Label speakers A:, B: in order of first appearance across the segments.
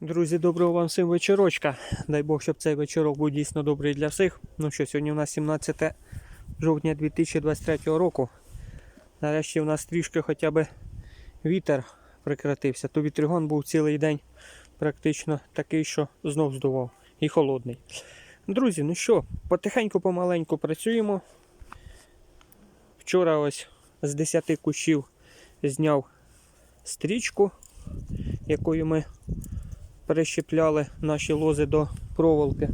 A: Друзі, доброго вам всім вечорочка. Дай Бог, щоб цей вечорок був дійсно добрий для всіх. Ну що, сьогодні у нас 17 жовтня 2023 року. Нарешті у нас трішки хоча б вітер прекратився. То вітригон був цілий день практично такий, що знов здував. І холодний. Друзі, ну що, потихеньку помаленьку працюємо. Вчора ось з 10 кущів зняв стрічку, якою ми перещепляли наші лози до проволоки.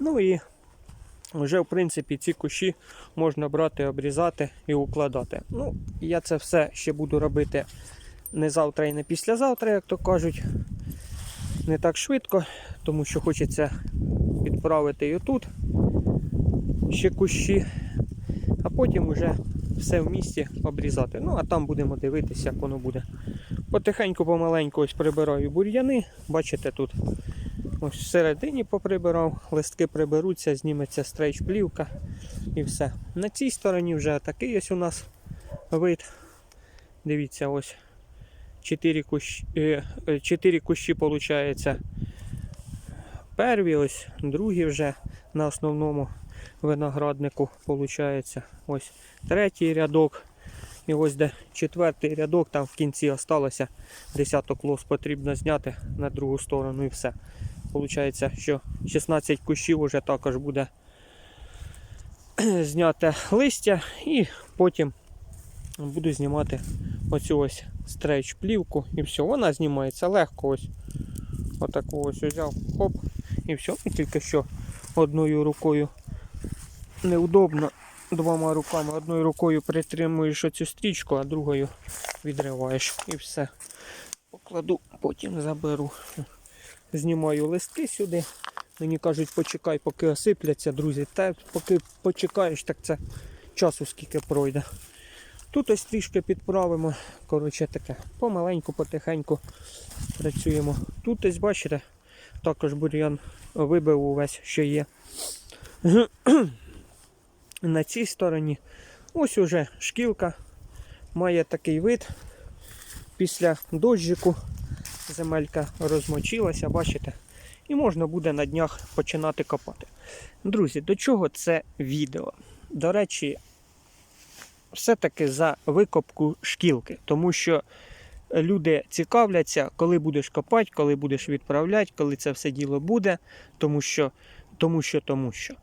A: Ну і вже, в принципі, ці кущі можна брати, обрізати і укладати. Ну, я це все ще буду робити не завтра і не післязавтра, як то кажуть. Не так швидко, тому що хочеться підправити і отут ще кущі, а потім вже все в місті обрізати. Ну, а там будемо дивитися, як воно буде. Потихеньку, помаленьку ось прибираю бур'яни. Бачите, тут ось всередині поприбирав, листки приберуться, зніметься стрейч плівка і все. На цій стороні вже такий ось у нас вид. Дивіться, ось 4 кущі, 4 кущі виходить. Перві, ось другі вже на основному винограднику виходить. Ось третій рядок. І ось де четвертий рядок, там в кінці осталося десяток лос потрібно зняти на другу сторону і все. Получається, що 16 кущів вже також буде зняте листя і потім буду знімати оцю ось стрейч плівку і все. Вона знімається легко ось. Отаку ось взяв, хоп, і все. І тільки що одною рукою неудобно двома руками. Одною рукою притримуєш оцю стрічку, а другою відриваєш і все. Покладу, потім заберу. Знімаю листки сюди. Мені кажуть, почекай, поки осипляться, друзі. Та поки почекаєш, так це часу скільки пройде. Тут ось трішки підправимо. Коротше таке, помаленьку, потихеньку працюємо. Тут ось бачите, також бур'ян вибив увесь, що є на цій стороні. Ось уже шкілка має такий вид. Після дощику земелька розмочилася, бачите? І можна буде на днях починати копати. Друзі, до чого це відео? До речі, все-таки за викопку шкілки, тому що люди цікавляться, коли будеш копати, коли будеш відправляти, коли це все діло буде, тому що, тому що, тому що.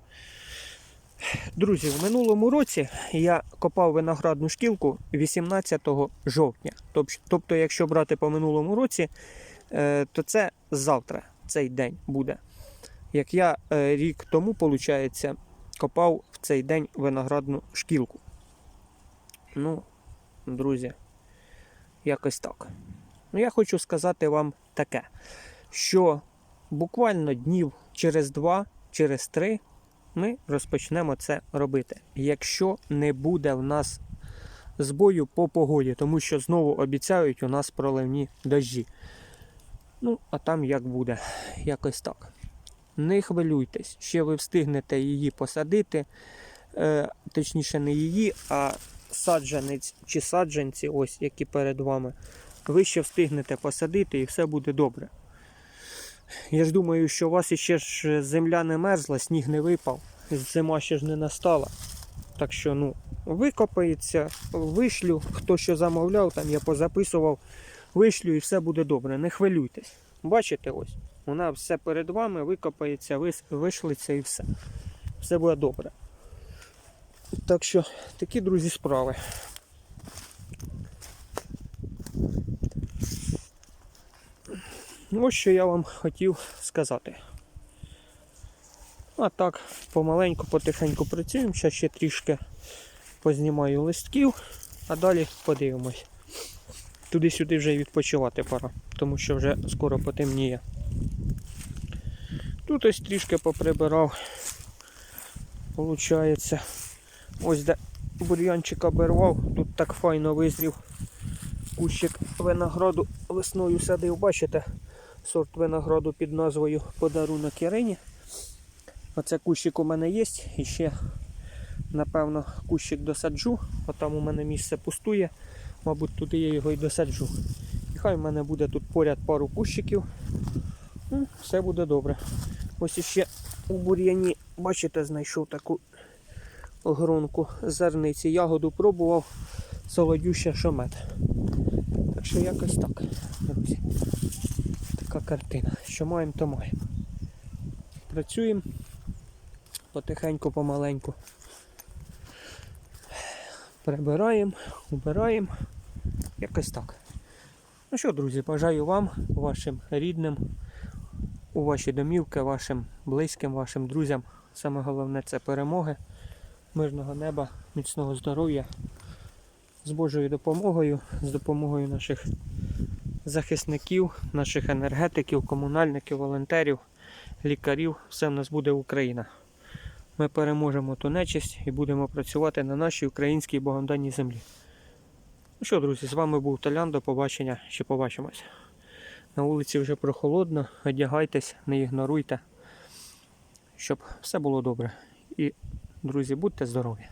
A: Друзі, в минулому році я копав виноградну шкілку 18 жовтня. Тобто, якщо брати по минулому році, е, то це завтра, цей день буде. Як я е, рік тому, виходить, копав в цей день виноградну шкілку. Ну, друзі, якось так. Ну, я хочу сказати вам таке, що буквально днів через два, через три ми розпочнемо це робити. Якщо не буде в нас збою по погоді, тому що знову обіцяють у нас проливні дощі. Ну, а там як буде, якось так. Не хвилюйтесь, ще ви встигнете її посадити, е, точніше, не її, а саджанець чи саджанці, ось які перед вами. Ви ще встигнете посадити і все буде добре. Я ж думаю, що у вас іще ж земля не мерзла, сніг не випав, зима ще ж не настала. Так що, ну, викопається, вишлю, хто що замовляв, там я позаписував, вишлю і все буде добре. Не хвилюйтесь. Бачите, ось, вона все перед вами викопається, вишлиться і все. Все буде добре. Так що, такі, друзі, справи. Ось що я вам хотів сказати. А так, помаленьку, потихеньку працюємо. Зараз ще трішки познімаю листків, а далі подивимось. Туди-сюди вже й відпочивати пора, тому що вже скоро потемніє. Тут ось трішки поприбирав. Получається. Ось де бур'янчик обірвав, тут так файно визрів. Кущик винограду весною садив, бачите, сорт винограду під назвою Подарунок Ірині. Оце кущик у мене є. І ще, напевно, кущик досаджу. Отам у мене місце пустує. Мабуть, туди я його і досаджу. І хай в мене буде тут поряд пару кущиків. Ну, все буде добре. Ось іще у бур'яні, бачите, знайшов таку гронку зерниці. Ягоду пробував, солодюща шомет. Так що якось так, друзі. Така картина. Що маємо, то маємо. Працюємо потихеньку, помаленьку. Прибираємо, убираємо. Якось так. Ну що, друзі, бажаю вам, вашим рідним, у ваші домівки, вашим близьким, вашим друзям. Саме головне це перемоги, мирного неба, міцного здоров'я. З Божою допомогою, з допомогою наших захисників, наших енергетиків, комунальників, волонтерів, лікарів. Все в нас буде Україна. Ми переможемо ту нечисть і будемо працювати на нашій українській богомданній землі. Ну що, друзі, з вами був Толян. До побачення. Ще побачимось. На вулиці вже прохолодно. Одягайтесь, не ігноруйте, щоб все було добре. І, друзі, будьте здорові!